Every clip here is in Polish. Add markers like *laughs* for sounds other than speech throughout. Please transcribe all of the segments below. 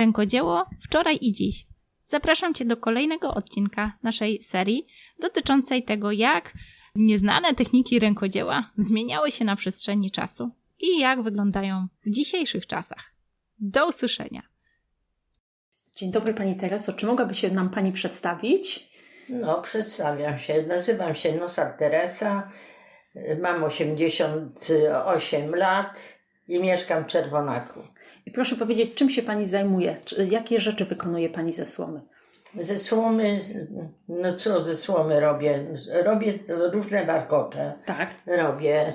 Rękodzieło wczoraj i dziś. Zapraszam Cię do kolejnego odcinka naszej serii dotyczącej tego, jak nieznane techniki rękodzieła zmieniały się na przestrzeni czasu i jak wyglądają w dzisiejszych czasach. Do usłyszenia. Dzień dobry Pani Tereso, czy mogłaby się nam Pani przedstawić? No, przedstawiam się. Nazywam się Nosar Teresa. Mam 88 lat i mieszkam w Czerwonaku. I proszę powiedzieć, czym się Pani zajmuje? Jakie rzeczy wykonuje Pani ze słomy? Ze słomy, no co ze słomy robię? Robię różne warkocze. Tak. Robię,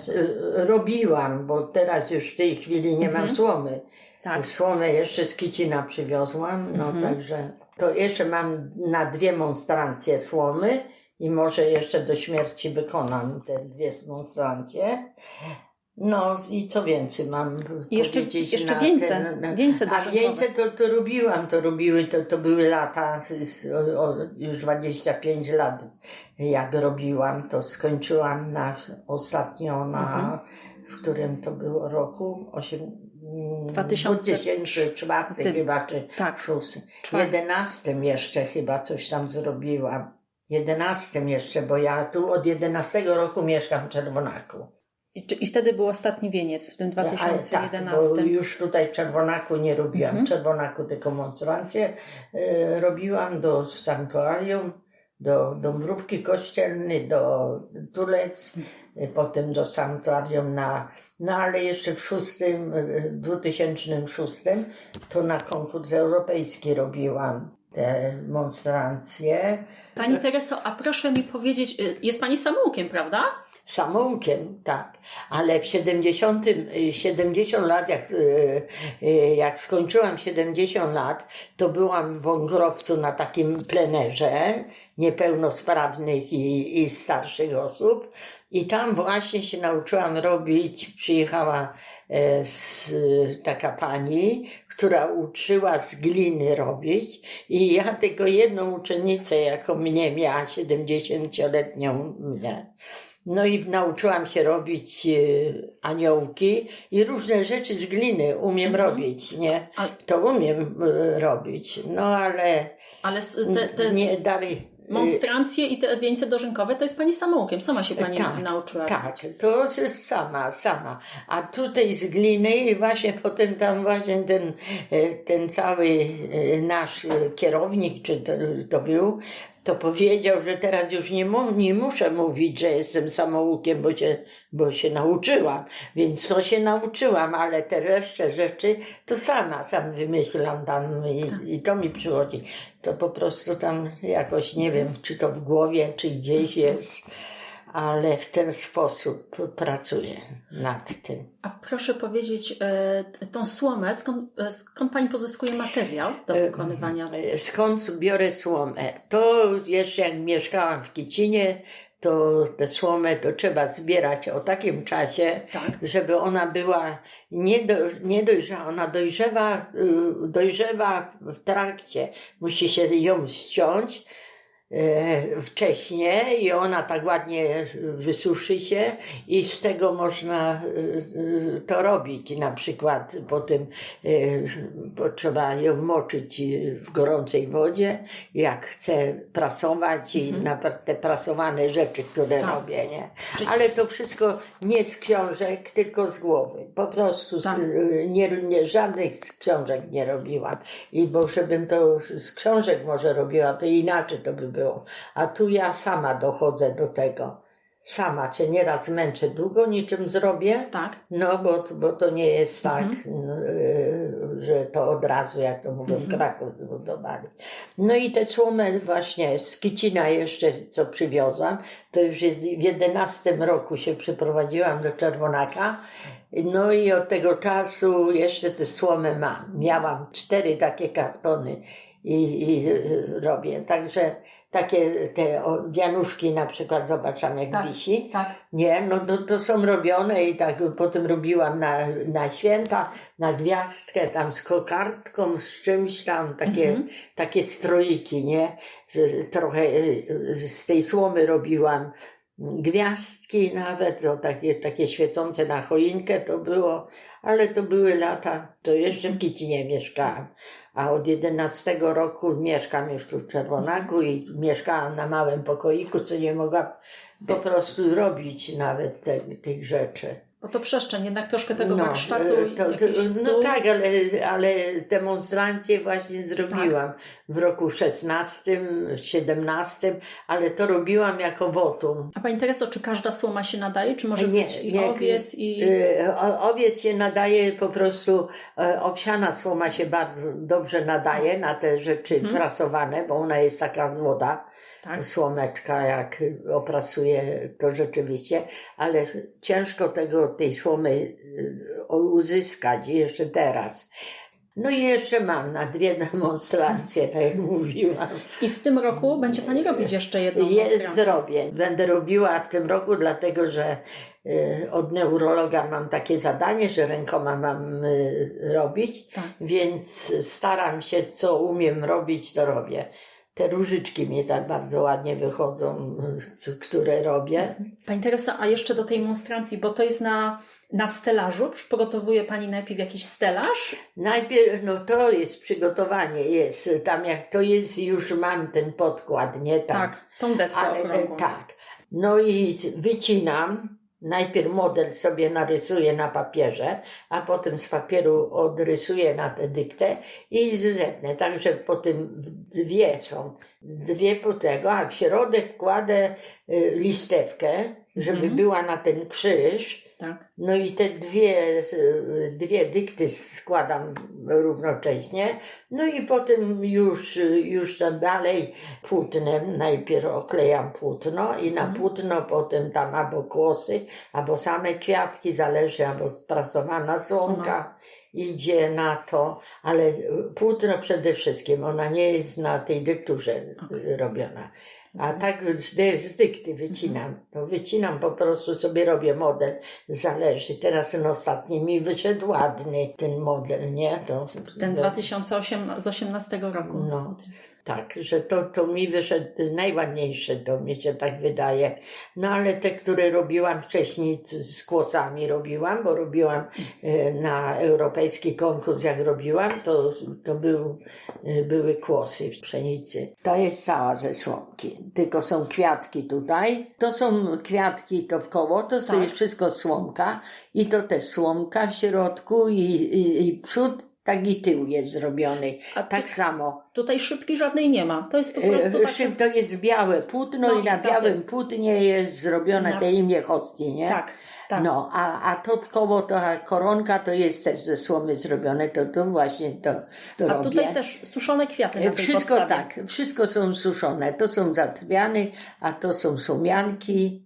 robiłam, bo teraz już w tej chwili nie mam Mhm. słomy. Tak. Słomę jeszcze z Kicina przywiozłam, no Mhm. także to jeszcze mam na dwie monstrancje słomy i może jeszcze do śmierci wykonam te dwie monstrancje. No i co więcej mam jeszcze, powiedzieć jeszcze na wieńce, ten- na- wieńce A wieńce to, to robiłam, to robiły, to, to były lata, z, o, o, już 25 lat jak robiłam, to skończyłam na, ostatnio na, Mhm. w którym to było roku, 8, 2000 2004 Tym. chyba, czy Tak. 6. Czwarty. 11 jeszcze chyba coś tam zrobiłam. 11 jeszcze, bo ja tu od 11 roku mieszkam w Czerwonaku. I, I wtedy był ostatni wieniec w tym Ale 2011. Tak, bo już tutaj Czerwonaku nie robiłam. Mhm. W Czerwonaku tylko monstrancję e, robiłam do sanktuarium, do Dąbrówki Kościelnej, do Tulec, e, potem do sanktuarium na... No ale jeszcze w szóstym, e, 2006 to na konkurs europejski robiłam te monstrancje. Pani Tereso, a proszę mi powiedzieć, y, jest Pani samoukiem, prawda? Samoukiem, tak, ale w 70, y, 70 lat, jak, y, y, jak skończyłam 70 lat, to byłam w Wągrowcu na takim plenerze niepełnosprawnych i, i starszych osób i tam właśnie się nauczyłam robić, przyjechała z, taka pani, która uczyła z gliny robić i ja tylko jedną uczennicę, jako mnie miała 70-letnią mnie. No i nauczyłam się robić e, aniołki i różne rzeczy z gliny umiem Mhm. robić, nie? To umiem e, robić, no ale ale te, te nie dalej. Monstrancje i te wieńce dożynkowe to jest Pani samoukiem, sama się Pani Tak, nauczyła. Tak, to jest sama, sama. A tutaj z gliny i właśnie potem tam właśnie ten, e, ten cały e, nasz kierownik, czy to, to był, to powiedział, że teraz już nie, mu, nie muszę mówić, że jestem samoukiem, bo się, bo się nauczyłam. Więc to się nauczyłam, ale te resztę rzeczy to sama, sam wymyślam tam i, i to mi przychodzi. To po prostu tam jakoś, nie wiem, czy to w głowie, czy gdzieś jest ale w ten sposób pracuję nad tym. A proszę powiedzieć, e, tą słomę, skąd, e, skąd Pani pozyskuje materiał do E, wykonywania? Skąd biorę słomę? To jeszcze jak mieszkałam w Kicinie, to tę słomę to trzeba zbierać o takim czasie, Tak. żeby ona była nie, do, nie dojrzała, ona dojrzewa, y, dojrzewa w trakcie. Musi się ją ściąć wcześniej i ona tak ładnie wysuszy się i z tego można y, to robić. Na przykład potem bo trzeba ją moczyć w gorącej wodzie, jak chcę prasować i Mhm. na te prasowane rzeczy, które Tak. robię, nie? Ale to wszystko nie z książek, tylko z głowy. Po prostu z, Tak. y, nie, nie, żadnych z książek nie robiłam. I bo żebym to z książek może robiła, to inaczej to by było. A tu ja sama dochodzę do tego. Sama cię nieraz męczę długo, niczym zrobię. Tak. No, bo, bo to nie jest tak, Mhm. y, że to od razu, jak to mówią, Mhm. Kraków zbudowali. No i te słomę właśnie z Kicina jeszcze, co przywiozłam, to już jest w 11 roku się przyprowadziłam do Czerwonaka. No i od tego czasu jeszcze te słomy mam. Miałam cztery takie kartony i, i y, robię. Także takie te o, wianuszki na przykład, zobaczam jak Tak. wisi. Tak. Nie, no to, to są robione i tak potem robiłam na, na święta, na gwiazdkę, tam z kokardką, z czymś tam, takie, Mhm. takie stroiki, nie? Trochę y, z tej słomy robiłam gwiazdki nawet, to takie, takie świecące na choinkę to było, ale to były lata, to jeszcze w Kicinie mieszkałam. A od 11 roku mieszkam już tu w Czerwonaku i mieszkałam na małym pokoiku, co nie mogłam po prostu robić nawet te, tych rzeczy. Bo to przestrzeń, jednak troszkę tego warsztatu, e, i to, to, No tak, ale, ale demonstracje właśnie zrobiłam w roku 16, 17, ale to robiłam jako wotum. A Pani Tereso, czy każda słoma się nadaje? Czy może Nie, być i nie, owies, i... O- Owiec się nadaje po prostu, e, owsiana słoma się bardzo dobrze nadaje na te rzeczy Mhm. prasowane, bo ona jest taka złoda, Tak. słomeczka, jak oprasuje to rzeczywiście, ale ciężko tego, tej słomy y, uzyskać jeszcze teraz. No i jeszcze mam na dwie *laughs* demonstracje, tak jak mówiłam. I w tym roku będzie Pani robić jeszcze jedną Jest, demonstrację. zrobię. Będę robiła w tym roku, dlatego że y, od neurologa mam takie zadanie, że rękoma mam y, robić, Tak. więc staram się, co umiem robić, to robię. Te różyczki mi tak bardzo ładnie wychodzą, które robię. Pani Teresa, a jeszcze do tej monstrancji, bo to jest na, na stelażu. Przygotowuje Pani najpierw jakiś stelaż? Najpierw, no to jest przygotowanie, jest tam jak to jest, już mam ten podkład, nie tam. Tak, tą deskę Ale, e, okrągłą. tak. No i wycinam. Najpierw model sobie narysuję na papierze, a potem z papieru odrysuję na tę dyktę i zetnę. Także po tym dwie są. Dwie po tego, a w środek kładę y, listewkę, żeby Mhm. była na ten krzyż. Tak. No i te dwie, dwie dykty składam równocześnie. No i potem już, już tam dalej płótnem, najpierw oklejam płótno i na Mhm. płótno potem tam albo kłosy, albo same kwiatki, zależy, albo sprasowana słomka idzie na to, ale płótno przede wszystkim, ona nie jest na tej dykturze Okej. robiona. A tak z, dykty wycinam. To wycinam po prostu sobie robię model. Zależy. Teraz ten ostatni mi wyszedł ładny ten model, nie? To, Ten no, 2008 z 18 roku. No. Tak, że to, to mi wyszedł najładniejsze, to mi się tak wydaje. No ale te, które robiłam wcześniej z kłosami robiłam, bo robiłam e, na europejski konkurs, jak robiłam, to, to był, e, były kłosy w pszenicy. To jest cała ze słomki, tylko są kwiatki tutaj. To są kwiatki, to w koło, to Tak. jest wszystko słomka i to też słomka w środku i, i, i przód, tak i tył jest zrobiony. A Tak samo. tutaj szybki żadnej nie ma. To jest po prostu E, takie... To jest białe płótno No i i na takie- białym płótnie jest zrobione Na- te imię hostii, nie? Tak, tak. No, a, a to koło, ta koronka to jest też ze słomy zrobione, to, to właśnie to, to A robię. tutaj też suszone kwiaty na E, tej Wszystko tak, wszystko są suszone. To są zatwiany, a to są słomianki.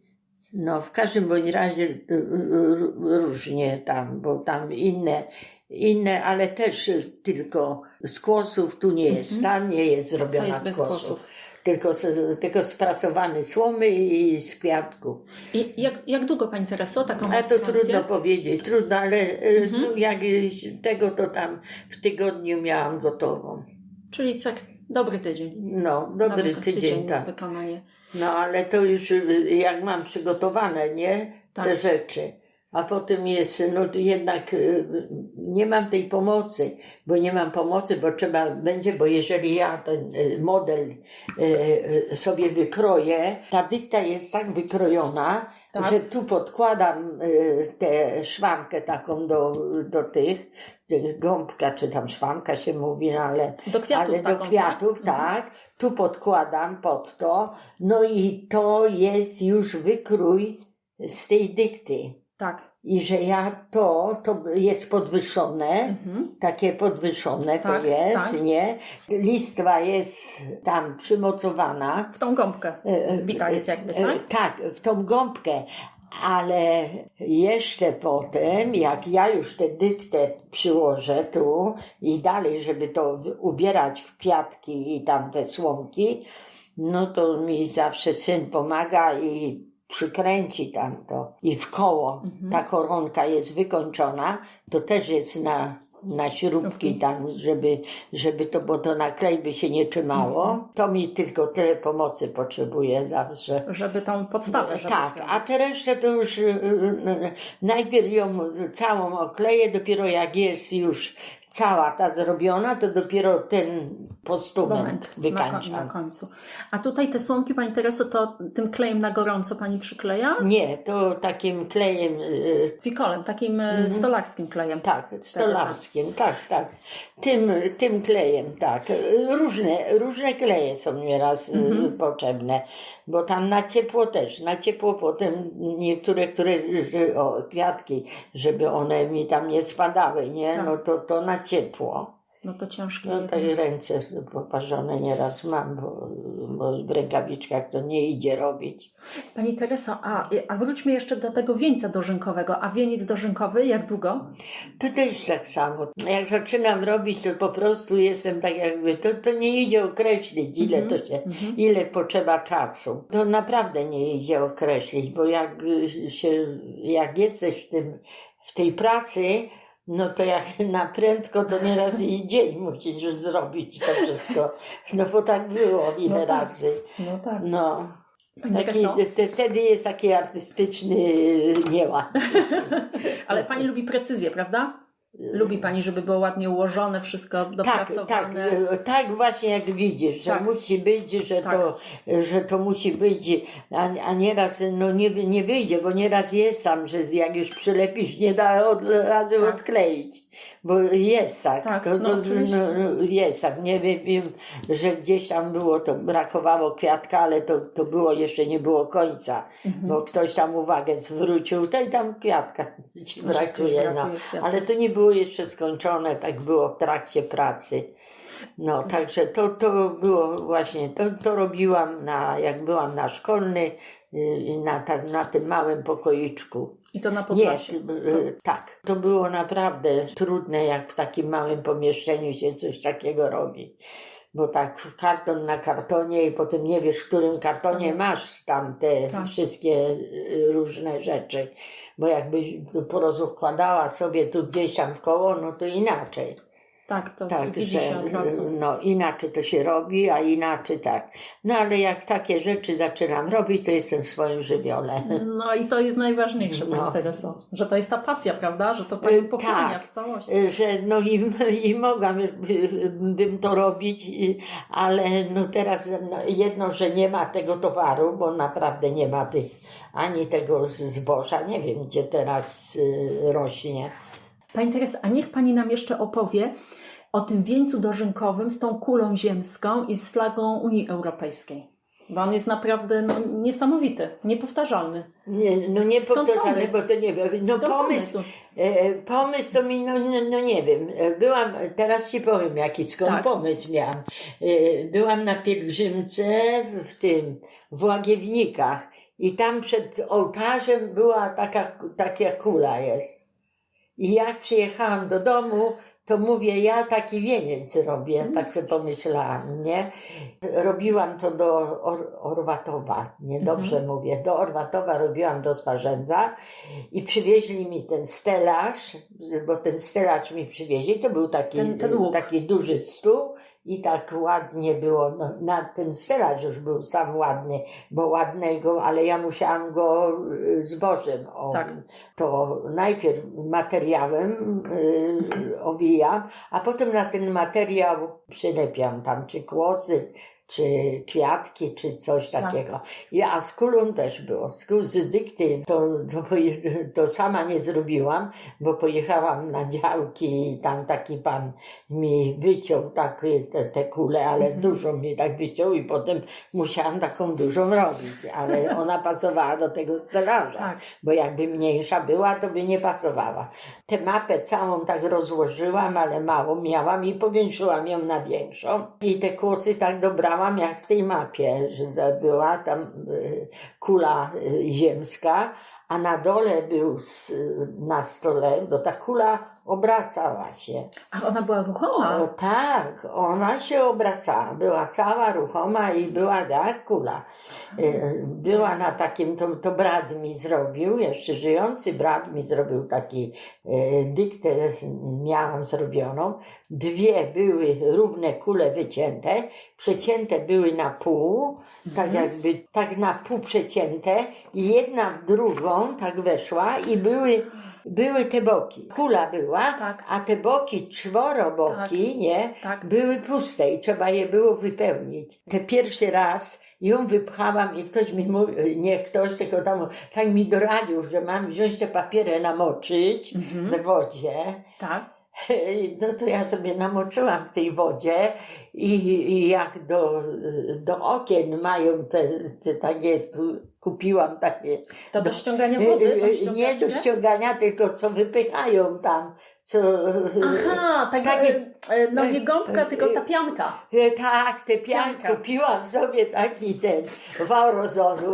No, w każdym bądź razie y, y, różnie tam, bo tam inne, inne, ale też tylko z kłosów, tu nie jest, ta nie jest zrobiona jest z bez kłosów. kłosów. Tylko, z- tylko sprasowany słomy i z kwiatków. I jak, jak długo Pani Tereso taką Ale to trudno powiedzieć, trudno, ale y, Mhm. no, jak y, tego to tam w tygodniu miałam gotową. Czyli tak dobry tydzień. No, dobry tydzień, tak. wykonanie. No ale to już y, jak mam przygotowane, nie? Tak. Te rzeczy. A potem jest, no to jednak y, nie mam tej pomocy, bo nie mam pomocy, bo trzeba będzie, bo jeżeli ja ten y, model y, sobie wykroję, ta dykta jest tak wykrojona, Tak. że tu podkładam tę szwankę taką do, do tych, gąbka, czy tam szwanka się mówi, no ale Do kwiatów ale taką, do kwiatów, tak? tak. Tu podkładam pod to. No i to jest już wykrój z tej dykty. Tak. I że ja to, to jest podwyższone, Mhm. takie podwyższone Tak, to jest, tak. nie? Listwa jest tam przymocowana. W tą gąbkę E, wbita jest jakby, e, tak? Tak, w tą gąbkę. Ale jeszcze potem, jak ja już tę dyktę przyłożę tu i dalej, żeby to ubierać w kwiatki i tam te słomki, no to mi zawsze syn pomaga i przykręci tam to. I w koło Mhm. ta koronka jest wykończona, to też jest na na śrubki tam, żeby, żeby to, bo to na klej by się nie trzymało. To mi tylko tyle pomocy potrzebuje zawsze. Żeby tą podstawę, żeby tak, sobie- a te resztę to już y, y, y, najpierw ją całą okleję, dopiero jak jest już cała ta zrobiona, to dopiero ten postument Moment, na, wykańczam. na końcu. A tutaj te słomki, Pani Tereso, to tym klejem na gorąco Pani przykleja? Nie, to takim klejem, y, Fikolem, takim e, Mhm. stolarskim klejem. tak, stolarskim, tak, tak. Tym, tym klejem, tak. Y, Różne, różne kleje są nieraz y, Mhm. potrzebne, bo tam na ciepło też, na ciepło potem niektóre, które, o, kwiatki, żeby one mi tam nie spadały, nie, Tak. no to, to na ciepło. No to ciężkie. No tak ręce poparzone nieraz mam, bo, bo w rękawiczkach to nie idzie robić. Pani Tereso, a, a wróćmy jeszcze do tego wieńca dożynkovego. A wieniec dożynkowy jak długo? To też tak samo. Jak zaczynam robić, to po prostu jestem tak jakby, to, to nie idzie określić, ile Mhm, to się, mhm. ile potrzeba czasu. To naprawdę nie idzie określić, bo jak y, się, jak jesteś w tym, w tej pracy, no to jak *laughs* na prędko, to nieraz i dzień musisz zrobić to wszystko. No bo tak było ile No tak. razy. No tak. No. Taki, wtedy jest taki artystyczny nieład. *laughs* ale Pani lubi precyzję, prawda? Lubi Pani, żeby było ładnie ułożone, wszystko Tak, tak, dopracowane. e, tak właśnie jak widzisz, że Tak. musi być, że, Tak. to, że to musi być, a, a nieraz no nie, nie wyjdzie, bo nieraz jest tam, że jak już przylepisz, nie da od razu Tak. odkleić, bo jest tak, Tak, to, no to, no, no, jest tak, nie wiem, wiem, że gdzieś tam było, to brakowało kwiatka, ale to, to było, jeszcze nie było końca, Mhm. bo ktoś tam uwagę zwrócił, to i tam kwiatka *laughs* ci brakuje, no. kwiatka. Ale to nie było jeszcze skończone, tak było w trakcie pracy. No, także to, to było właśnie, to, to robiłam na, jak byłam na szkolny, na, ta, na tym małym pokoiczku. I to na Nie, Podlasie. ty- y, tak. To było naprawdę trudne, jak w takim małym pomieszczeniu się coś takiego robi. Bo tak karton na kartonie i potem nie wiesz, w którym kartonie Tak. masz tam te Tak. wszystkie y, różne rzeczy. Bo jakbyś tu porozukładała sobie tu gdzieś tam w koło, no to inaczej. Tak, to Tak, widzi że się od razu. no, inaczej to się robi, a inaczej tak. No ale jak takie rzeczy zaczynam robić, to jestem w swoim żywiole. No i to jest najważniejsze, Pani No. Tereso. Że to jest ta pasja, prawda? Że to Pani Y, pochłania tak. w całości. że no i, i mogłabym to robić, ale no teraz no, jedno, że nie ma tego towaru, bo naprawdę nie ma tych, ani tego zboża, nie wiem gdzie teraz y, rośnie. Pani Tereso, a niech Pani nam jeszcze opowie o tym wieńcu dożynkowym z tą kulą ziemską i z flagą Unii Europejskiej. Bo on jest naprawdę no, niesamowity, niepowtarzalny. Nie, no nie Skąd powtarzane, pomysł? bo to nie wiem. No Skąd pomysł, pomysł? e, pomysł to mi, no, no, no nie wiem. E, Byłam, teraz ci powiem jaki skąd Tak. pomysł miałam. E, Byłam na pielgrzymce w, w tym, w Łagiewnikach i tam przed ołtarzem była taka, taka kula jest. I jak przyjechałam do domu, to mówię, ja taki wieniec robię, Mm. tak sobie pomyślałam, nie? Robiłam to do Or Orwatowa, niedobrze Mhm. mówię, do Orwatowa robiłam do Swarzędza i przywieźli mi ten stelaż, bo ten stelaż mi przywieźli, to był taki, Ten- ten taki duży stół i tak ładnie było, no, na ten stelaż już był sam ładny, bo ładnego, ale ja musiałam go y, zbożem o, Tak. to najpierw materiałem y, owijam, a potem na ten materiał przylepiam tam czy kłosy, czy kwiatki, czy coś Tak. takiego. I, a z kulą też było. Z, kul- z dykty to, to, to sama nie zrobiłam, bo pojechałam na działki i tam taki pan mi wyciął takie te, te kule, ale Mhm. dużo mi tak wyciął i potem musiałam taką dużą robić, ale *laughs* ona pasowała do tego stelaża Tak. bo jakby mniejsza była, to by nie pasowała. Tę mapę całą tak rozłożyłam, ale mało miałam i powiększyłam ją na większą. I te kłosy tak dobrałam jak w tej mapie, że była tam y, kula y, ziemska, a na dole był s- na stole, to ta kula obracała się. A ona była O, ruchoma? tak, ona się obracała, była cała ruchoma i była jak kula. E, Była na takim, to, to brat mi zrobił, jeszcze żyjący brat mi zrobił taki e, dyktę, miałam zrobioną. Dwie były równe kule wycięte, przecięte były na pół, tak jakby, tak na pół przecięte i jedna w drugą tak weszła i były, były te boki. Kula była, Tak. a te boki, czworoboki, nie, Tak. były puste i trzeba je było wypełnić. Te pierwszy raz ją wypchałam i ktoś mi mówił, nie ktoś, tylko tam tak mi doradził, że mam wziąć te papiery namoczyć Mhm. we wodzie. Tak. *laughs* No to ja sobie namoczyłam w tej wodzie i, i jak do, do okien mają te, te takie, kupiłam takie To do ściągania wody? E, To e, ściąganie? Nie do ściągania, tylko co wypychają tam. Co, Aha, tak, Takie- e, no nie gąbka, e, tylko ta pianka. e, tak, te pianki Pianka. kupiłam sobie taki ten wałrozoru,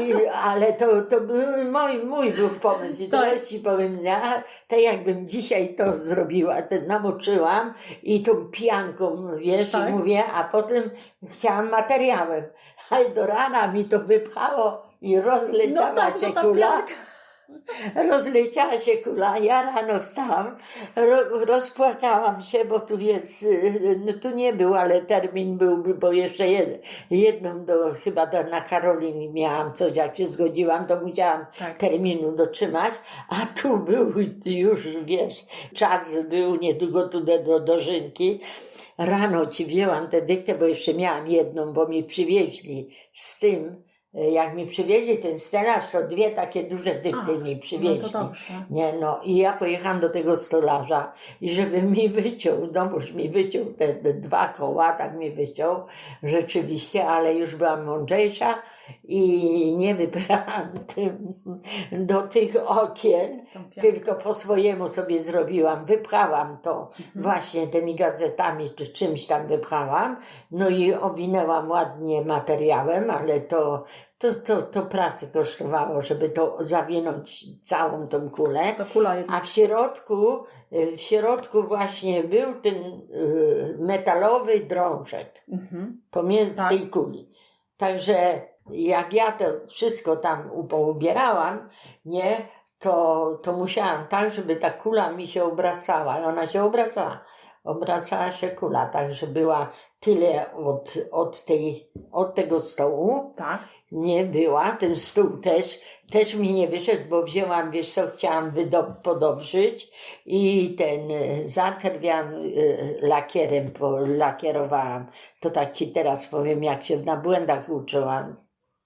I, ale to, to był mój, mój był pomysł. I teraz ci powiem, ja, tak jakbym dzisiaj to zrobiła, to namoczyłam i tą pianką, wiesz, Tak. i mówię, a potem chciałam materiałem. Ale do rana mi to wypchało i rozleciała No tak, się no kula. pianka. Rozleciała się kula, ja rano wstałam, ro, rozpłakałam się, bo tu jest, no tu nie był, ale termin był, bo jeszcze jed, jedną do, chyba do, na Karolin miałam coś, jak się zgodziłam, to musiałam Tak. terminu dotrzymać, a tu był już, wiesz, czas był niedługo tu do, do dożynki. Rano ci wzięłam tę dyktę, bo jeszcze miałam jedną, bo mi przywieźli z tym, jak mi przywieźli ten scenarz, to dwie takie duże dykty A, mi No przywieźli. dobrze. Nie, no i ja pojechałam do tego stolarza i żeby *laughs* mi wyciął, domuż mi wyciął te, te dwa koła, tak mi wyciął, rzeczywiście, ale już byłam mądrzejsza i nie wybrałam tym *laughs* do tych okien, tylko po swojemu sobie zrobiłam, wypchałam to właśnie tymi gazetami czy czymś tam wypchałam, no i owinęłam ładnie materiałem, ale to, to, to, to pracy kosztowało, żeby to zawinąć całą tą kulę. A w środku, w środku właśnie był ten y, metalowy drążek Mhm. pomiędzy Tak. tej kuli. Także jak ja to wszystko tam poubierałam, nie, to, to musiałam tak, żeby ta kula mi się obracała. I ona się obracała. Obracała się kula, także była tyle od, od, tej, od tego stołu, Tak. nie była. Ten stół też, też mi nie wyszedł, bo wzięłam, wiesz co, chciałam wydo- podobrzyć i ten e, zaterwiam e, lakierem, po, lakierowałam. To tak ci teraz powiem, jak się na błędach uczyłam.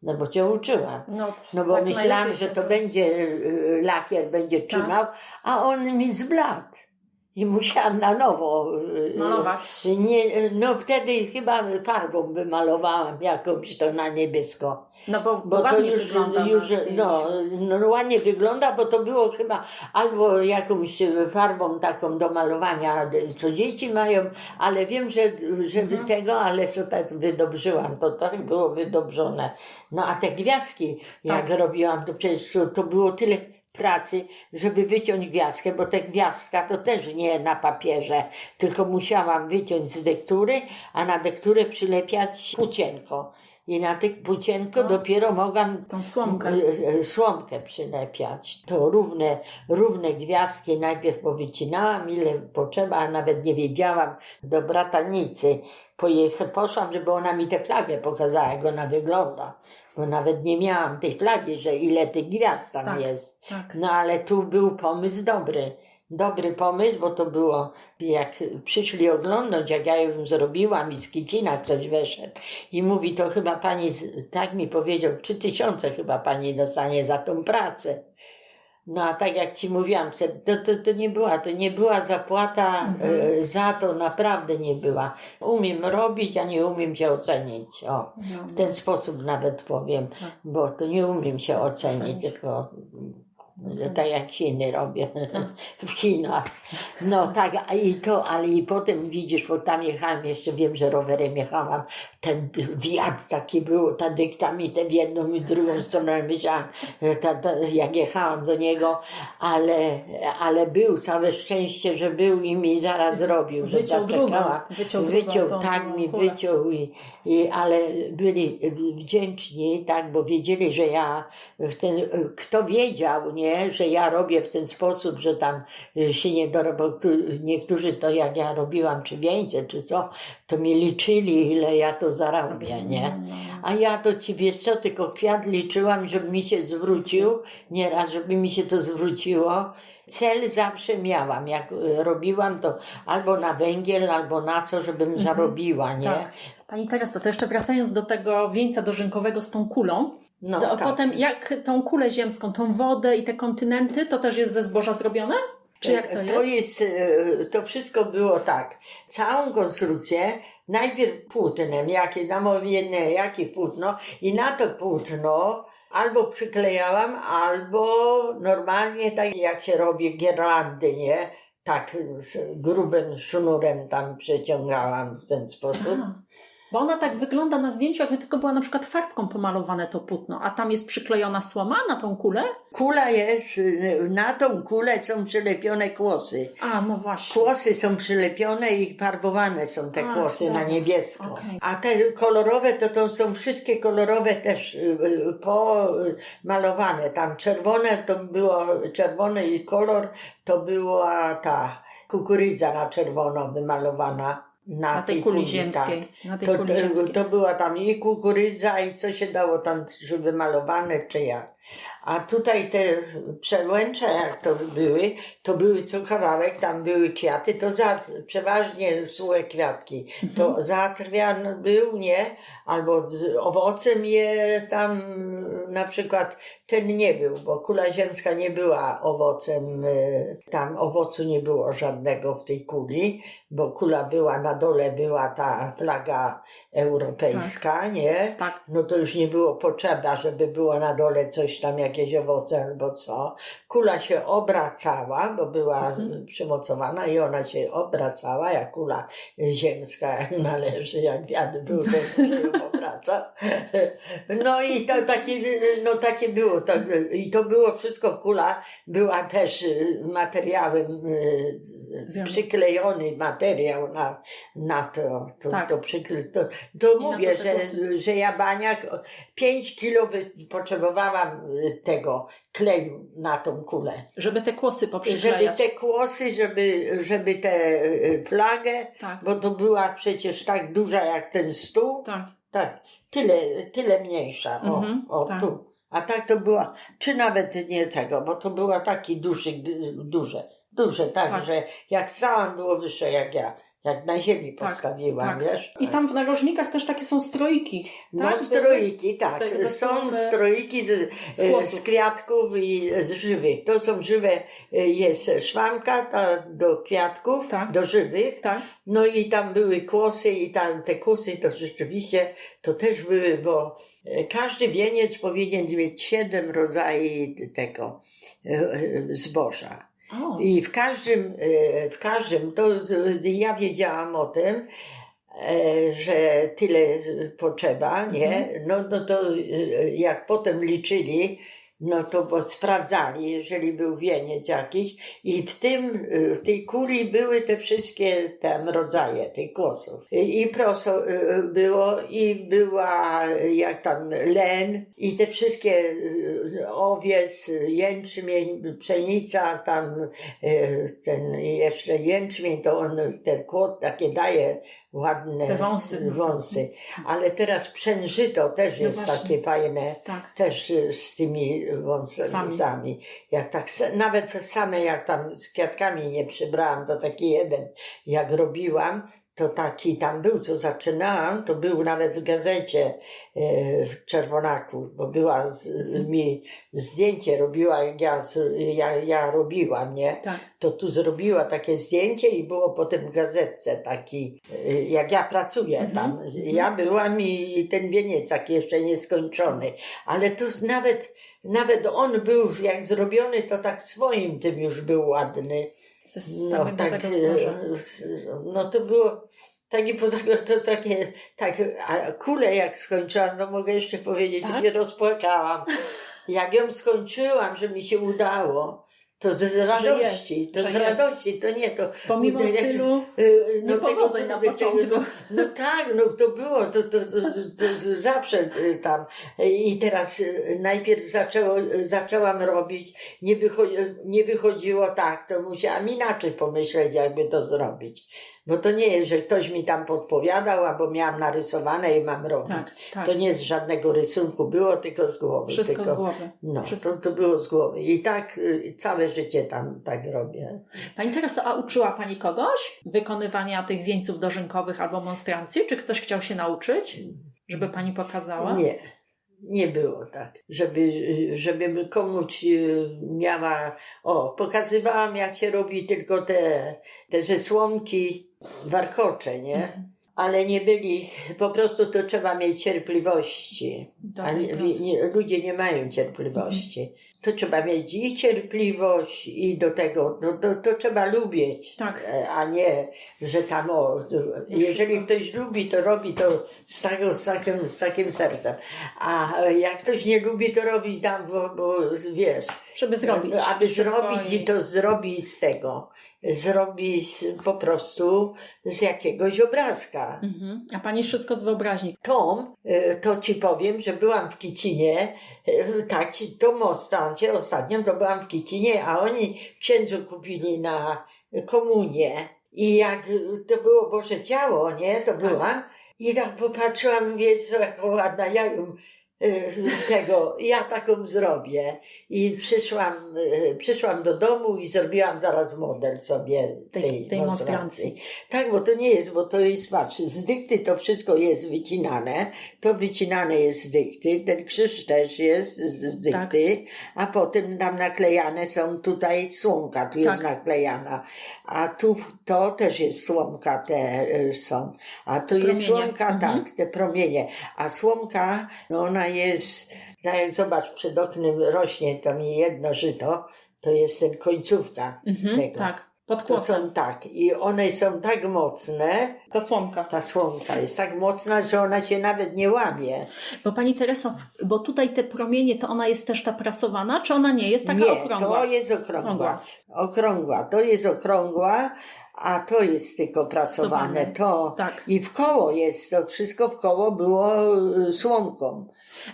No bo cię uczyłam. No, No bo tak myślałam, że to będzie, e, lakier będzie trzymał, a on mi zbladł. I musiałam na nowo e, Malować. Nie, no wtedy chyba farbą wymalowałam jakąś to na niebiesko. No bo, Bo to ładnie już, wygląda już zdjęciu. no, no ładnie wygląda, bo to było chyba albo jakąś farbą taką do malowania, co dzieci mają, ale wiem, że, że Mhm. tego, ale co tak wydobrzyłam, to tak było wydobrzone. No a te gwiazdki, jak Tak. robiłam, to przecież to- to było tyle pracy, żeby wyciąć gwiazdkę, bo te gwiazdka to też nie na papierze, tylko musiałam wyciąć z dektury, a na dekturę przylepiać płócienko. I na tych płócienko No. dopiero mogłam Tą słomkę. e, e, słomkę przylepiać. To równe, równe gwiazdki najpierw powycinałam, ile potrzeba, a nawet nie wiedziałam. Do bratanicy pojecha- poszłam, żeby ona mi tę flagę pokazała, jak ona wygląda. Bo nawet nie miałam tej flagi, że ile tych gwiazd tam Tak. jest. Tak. No ale tu był pomysł dobry. Dobry pomysł, bo to było, jak przyszli oglądać, jak ja już zrobiłam i z Kicina ktoś weszedł i mówi, to chyba pani, tak mi powiedział, trzy tysiące chyba pani dostanie za tą pracę. No a tak jak ci mówiłam, to, to, to nie była, to nie była zapłata Mhm. e, za to, naprawdę nie była. Umiem robić, a nie umiem się ocenić. O. No. W ten sposób nawet powiem, Tak. bo to nie umiem się ocenić, Ocenić. Tylko tak jak Chiny robią *laughs* w Chinach. No tak, i to, ale i potem widzisz, bo tam jechałem, jeszcze wiem, że rowerem jechałam, ten wiatr taki był, ta dyktamita w jedną i drugą stronę, myślałam, że ta, ta, jak jechałam do niego, ale, ale był, całe szczęście, że był i mi zaraz zrobił, że Wyciął drugą, zaczekała. wyciął drugą Wyciął, tą tak drugą mi kulę. wyciął, i, i, ale byli wdzięczni, tak, bo wiedzieli, że ja w ten, kto wiedział, nie, że ja robię w ten sposób, że tam y, się nie tu niektórzy to jak ja robiłam, czy wieńce, czy co, to mi liczyli, ile ja to zarobię, nie. A ja to ci wiesz co, tylko kwiat liczyłam, żeby mi się zwrócił, nieraz, żeby mi się to zwróciło. Cel zawsze miałam, jak y, robiłam to albo na węgiel, albo na co, żebym zarobiła, nie? Tak. Pani Tereso, to jeszcze wracając do tego wieńca dożynkowego z tą kulą, No, to tak. potem jak tą kulę ziemską, tą wodę i te kontynenty, to też jest ze zboża zrobione? Czy jak to jest? To jest, e, to wszystko było tak. Całą konstrukcję najpierw płótnem, jakie namowienne, jakie płótno i na to płótno albo przyklejałam, albo normalnie tak jak się robi girlandy, nie? Tak z grubym sznurem tam przeciągałam w ten sposób. A, Bo ona tak wygląda na zdjęciu, jakby tylko była na przykład farbką pomalowane to płótno, a tam jest przyklejona słoma na tą kulę? Kula jest, y, na tą kulę są przylepione kłosy. A, no właśnie. Kłosy są przylepione i farbowane są te kłosy na dobra. niebiesko. Okej. A te kolorowe to, to są wszystkie kolorowe też y, y, pomalowane. Tam czerwone to było, czerwony kolor to była ta kukurydza na czerwono wymalowana. Na, Na tej kuli tak. ziemskiej. Na tej To, kuli ziemskiej. to była tam i kukurydza i co się dało tam, żeby malowane czy jak. A tutaj te przełęcze jak to były, to były co kawałek, tam były kwiaty, to za, przeważnie suche kwiatki. To zatrwian był, nie? Albo z owocem je tam na przykład ten nie był, bo kula ziemska nie była owocem, y, tam owocu nie było żadnego w tej kuli, bo kula była na dole, była ta flaga europejska, nie? Tak. No to już nie było potrzeba, żeby było na dole coś tam, jakieś owoce albo co. Kula się obracała, bo była Mhm. przymocowana i ona się obracała, jak kula ziemska jak *laughs* należy, jak wiatr był, to się *laughs* obraca. No i to takie, no takie było. To, I to było wszystko, kula była też y, materiałem, y, przyklejony materiał na, na to. To, Tak. to, przykle, to, to mówię, to że, że ja baniak 5 kilo potrzebowałam tego kleju na tą kulę. Żeby te kłosy Żeby poprzyklejać. te kłosy, żeby, żeby tę y, flagę, Tak, bo to była przecież tak duża jak ten stół, tak. tak, tyle, tyle mniejsza, o, Mhm, o tak. tu. A tak to była, czy nawet nie tego, bo to była taki duży, duże, duże, tak, Tak. że jak stałam było wyższe jak ja, jak na ziemi Tak, postawiłam, tak. wiesz. I tam w narożnikach też takie są stroiki. No tak? stroiki, Z tak. są strony- stroiki z, z z, kłosów. z kwiatków i z żywych. To są żywe, y, jest szwanka do kwiatków, Tak. do żywych. Tak, No i tam były kłosy i tam te kłosy to rzeczywiście to też były, bo e, każdy wieniec powinien mieć siedem rodzajów tego e, e, zboża. O, I w każdym, e, w każdym, to ja wiedziałam o tym, e, że tyle potrzeba, nie? Mhm. No, no to e, jak potem liczyli, no to bo sprawdzali, jeżeli był wieniec jakiś i w tym, e, w tej kuli były te wszystkie tam rodzaje tych kłosów. I proso e, było i była jak tam len i te wszystkie owiec, jęczmień, pszenica, tam ten jeszcze jęczmień, to on te kłod takie daje ładne Te wąsy. wąsy. Ale teraz przężyto też No jest takie fajne, tak. też y, z tymi wąsami. Jak tak, nawet same jak tam z kwiatkami nie przybrałam, to taki jeden jak robiłam, to taki tam był, co zaczynałam, to był nawet w gazecie e, w Czerwonaku, bo była z, mi zdjęcie robiła, jak ja, ja, ja robiłam, nie? Tak. To tu zrobiła takie zdjęcie i było potem w gazetce taki, e, jak ja pracuję Mhm, tam. Ja byłam i, i ten wieniec taki jeszcze nieskończony, ale to nawet, nawet on był jak zrobiony, to tak swoim tym już był ładny. Samego tego e, no to było takie poza tym, to takie, tak, a kule jak skończyłam, to mogę jeszcze powiedzieć, Tak? że się rozpłakałam. Jak ją skończyłam, że mi się udało, to z, radości, to że z jest. radości, to nie to. Pomimo to, tylu y, niepowodzeń na początku. no tak, no to było, to, to, to, to zawsze y, tam. I teraz y, najpierw zaczęło, zaczęłam robić, nie, wychodzi, nie wychodziło tak, to musiałam inaczej pomyśleć, jakby to zrobić. Bo to nie jest, że ktoś mi tam podpowiadał, albo miałam narysowane i mam robić. Tak, tak. To nie z żadnego rysunku było, tylko z głowy. Wszystko tylko, z głowy. No, Wszystko. to, to było z głowy. I tak y, całe życie tam tak robię. Pani Tereso, a uczyła Pani kogoś wykonywania tych wieńców dożynkowych albo monstrancji? Czy ktoś chciał się nauczyć, żeby Pani pokazała? Nie, nie było tak, żeby, żeby komuś y, miała. O, pokazywałam, jak się robi tylko te, te ze słomki warkocze, nie? Mhm. Ale nie byli, po prostu to trzeba mieć cierpliwości. A nie, nie, ludzie nie mają cierpliwości. To trzeba mieć i cierpliwość, i do tego, to, to, to trzeba lubić. Tak. E, A nie, że tam o, jeżeli ktoś lubi, to robi to z, taką, z, takim, z takim sercem. A jak ktoś nie lubi, to robi tam, bo, bo wiesz, Żeby zrobić. aby szybko zrobić i to zrobi z tego. Zrobi z, po prostu z jakiegoś obrazka. Mhm. A Pani wszystko z wyobraźni. Tom, e, to ci powiem, że byłam w Kicinie, e, tak, to Mostancie ostatnio, to byłam w Kicinie, a oni księdzu kupili na komunię i jak to było Boże Ciało, nie, to byłam i tak popatrzyłam, mówię, co jaka ładna, ja ją tego, ja taką zrobię i przyszłam, e, przyszłam do domu i zrobiłam zaraz model sobie Tej- tej, tej monstrancji. Tak, bo to nie jest, bo to jest, patrz, z dykty to wszystko jest wycinane, to wycinane jest z dykty, ten krzyż też jest z, z dykty, a potem tam naklejane są tutaj słomka, tu jest Tak. naklejana, a tu to też jest słomka te y, są, a tu jest Promienie. słomka, Mhm. tak, te promienie, a słomka, no ona jest, tak jak zobacz, przed oknem rośnie tam jedno żyto, to jest ten końcówka Mhm. tego. Tak. Pod To kłosem. są tak, i one są tak mocne, Ta słomka. ta słomka jest tak mocna, że ona się nawet nie łamie. Bo Pani Tereso, bo tutaj te promienie, to ona jest też ta prasowana, czy ona nie jest taka nie, okrągła? to jest okrągła. Okrągła. Okrągła, to jest okrągła, a to jest tylko prasowane. Prasowane. To Tak. i w koło jest, to wszystko w koło było y, słomką.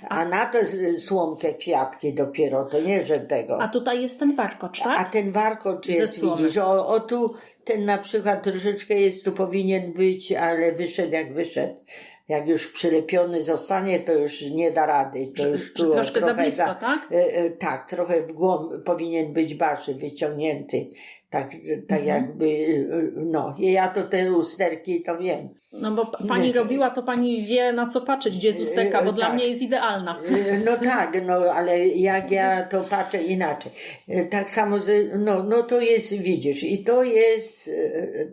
A na tę słomkę kwiatki dopiero, to nie, że tego. A tutaj jest ten warkocz, A tak? ten warkocz jest, słomy. widzisz, o, o tu ten na przykład troszeczkę jest, tu powinien być, ale wyszedł jak wyszedł. Jak już przylepiony zostanie, to już nie da rady. To już Czy troszkę za trochę blisko, tak? E, e, tak, trochę w głąb powinien być baszy wyciągnięty. Tak, tak Mhm. jakby, e, no. I ja to te usterki to wiem. No bo Pani robiła, to Pani wie na co patrzeć, gdzie jest usterka, bo E, dla tak. mnie jest idealna. No tak, no ale jak ja to patrzę inaczej. Tak samo, no, no to jest, widzisz, i to jest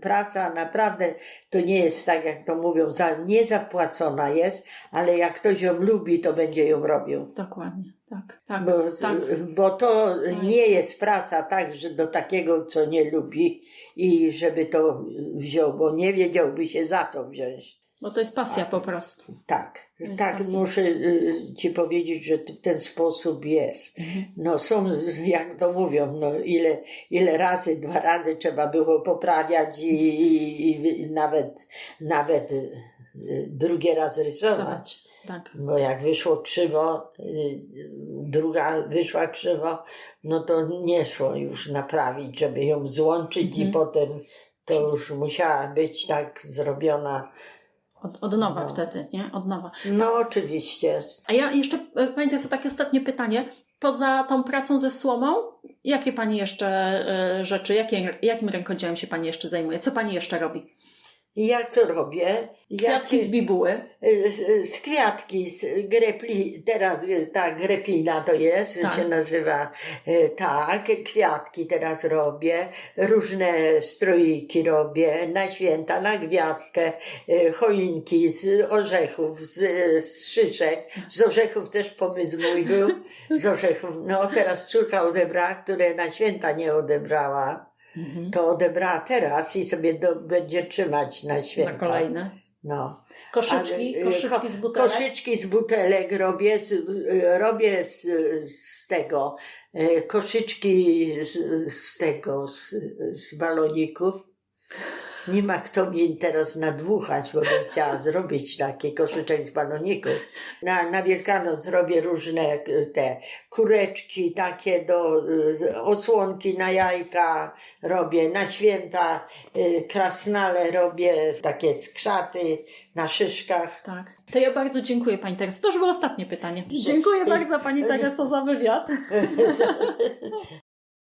praca naprawdę, to nie jest tak, jak to mówią, za, nie zapłacona jest, ale jak ktoś ją lubi, to będzie ją robił. Dokładnie, tak, tak, Bo, tak. bo to nie jest praca tak, że do takiego, co nie lubi i żeby to wziął, bo nie wiedziałby się za co wziąć. Bo to jest pasja po prostu. Tak, tak pasja. muszę y, ci powiedzieć, że w ten sposób jest. Mhm. No są, jak to mówią, no ile, ile razy, dwa razy trzeba było poprawiać i, i, i nawet, nawet y, y, drugi raz rysować. Tak. Bo jak wyszło krzywo, y, druga wyszła krzywo, no to nie szło już naprawić, żeby ją złączyć i Mhm. potem to już musiała być tak zrobiona. Od, od nowa No. wtedy, nie? Od nowa. No oczywiście. A ja jeszcze, e, Pani Tereso, takie ostatnie pytanie. Poza tą pracą ze słomą, jakie Pani jeszcze e, rzeczy, jakie, jakim rękodziełem się Pani jeszcze zajmuje? Co Pani jeszcze robi? I jak co robię? Kwiatki Jak- z bibuły. z, z kwiatki, z grepli, teraz y, ta greplina to jest, Tak. się nazywa y, tak, kwiatki teraz robię, różne strójki robię, na święta, na gwiazdkę, y, choinki z orzechów, z, z szyszek, z orzechów też pomysł mój był, *laughs* z orzechów, no teraz córka odebrała, które na święta nie odebrała, to odebrała teraz i sobie do, będzie trzymać na święta. Na kolejne. No. Koszyczki, Ale, y, koszyczki ko- z butelek. Koszyczki z butelek robię, z, y, robię z, z tego, y, koszyczki z, z tego, z, z baloników. Nie ma kto mi teraz nadmuchać, bo bym chciała zrobić taki koszyczek z baloników. Na, na Wielkanoc robię różne y, te kureczki takie do z- osłonki na jajka robię, na święta y, krasnale robię, takie skrzaty na szyszkach. Tak. To ja bardzo dziękuję Pani Tereso. To już było ostatnie pytanie. Dziękuję bardzo Pani Tereso za wywiad. *laughs*